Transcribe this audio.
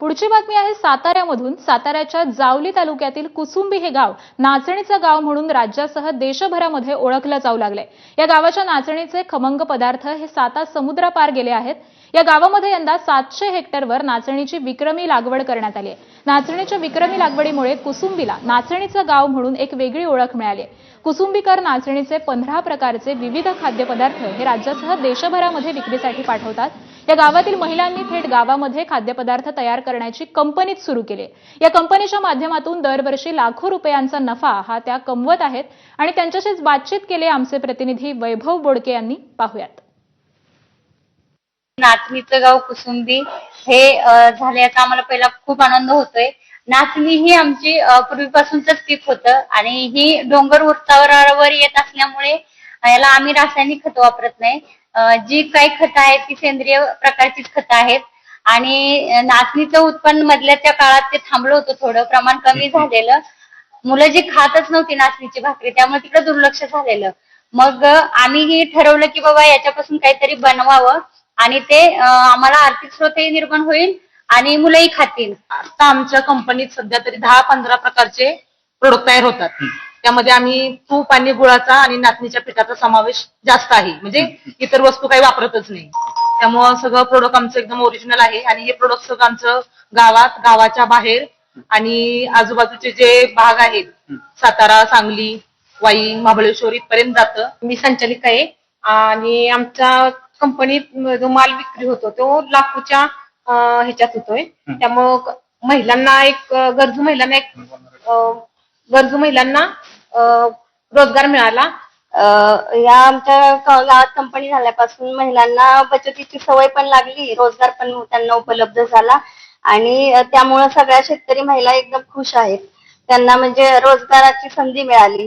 पुढची बातमी आहे साताऱ्यामधून. साताऱ्याच्या जावली तालुक्यातील कुसुंबी हे गाव नाचणीचं गाव म्हणून राज्यासह देशभरामध्ये ओळखलं जाऊ लागलंय. या गावाच्या नाचणीचे खमंग पदार्थ हे साता समुद्रापार गेले आहेत. या गावामध्ये यंदा सातशे हेक्टरवर नाचणीची विक्रमी लागवड करण्यात आली आहे. नाचणीच्या विक्रमी लागवडीमुळे कुसुंबीला नाचणीचं गाव म्हणून एक वेगळी ओळख मिळाली आहे. कुसुंबीकर नाचणीचे पंधरा प्रकारचे विविध खाद्यपदार्थ हे राज्यासह देशभरामध्ये विक्रीसाठी पाठवतात. या गावातील महिलांनी थेट गावामध्ये खाद्यपदार्थ तयार करण्याची कंपनीच सुरू केली या कंपनीच्या माध्यमातून दरवर्षी लाखो रुपयांचा नफा हा त्या कमवत आहेत. आणि त्यांच्याशीच बातचीत केली आमचे प्रतिनिधी वैभव बोडके यांनी. पाहुयात. नाचणीचं गाव कुसुंबी हे झाले याचा आम्हाला पहिला खूप आनंद होतोय. नाचणी ही आमची पूर्वीपासूनच पीक होतं आणि ही डोंगर उतारावर येत असल्यामुळे याला आम्ही रासायनिक खतं वापरत नाही. जी काही खतं आहेत ती सेंद्रिय प्रकारचीच खतं आहेत. आणि नाचणीचं उत्पन्न मधल्या त्या काळात ते थांबलं होतं थोडं प्रमाण कमी झालेलं. मुलं जी खातच नव्हती नाचणीची भाकरी त्यामुळे तिकडे दुर्लक्ष झालेलं. मग आम्ही ठरवलं की बाबा याच्यापासून काहीतरी बनवावं. आणि ते आम्हाला आर्थिक स्रोतही निर्माण होईल आणि मुलंही खातील. आता आमच्या कंपनीत सध्या तरी दहा पंधरा प्रकारचे प्रोडक्ट तयार होतात. त्यामध्ये आम्ही तूप आणि गुळाचा आणि नाचणीच्या पिठाचा समावेश जास्त आहे. म्हणजे इतर वस्तू काही वापरतच नाही. त्यामुळं सगळं प्रोडक्ट आमचं एकदम ओरिजिनल आहे आणि हे प्रोडक्ट सगळं आमचं गावात गावाच्या बाहेर आणि आजूबाजूचे जे भाग आहेत सातारा सांगली वाई महाबळेश्वर इथपर्यंत जातं. मी संचालिक आहे. आणि आमच्या कंपनीत जो माल विक्री होतो तो लाखोच्या ह्याच्यात होतोय. त्यामुळं महिलांना एक गरजू महिलांना एक गरजू महिलांना रोजगार मिळाला. या आमच्या गावात कंपनी झाल्यापासून महिलांना बचतीची सवय पण लागली रोजगार पण त्यांना उपलब्ध झाला. आणि त्यामुळं सगळ्या शेतकरी महिला एकदम खुश आहेत. त्यांना म्हणजे रोजगाराची संधी मिळाली.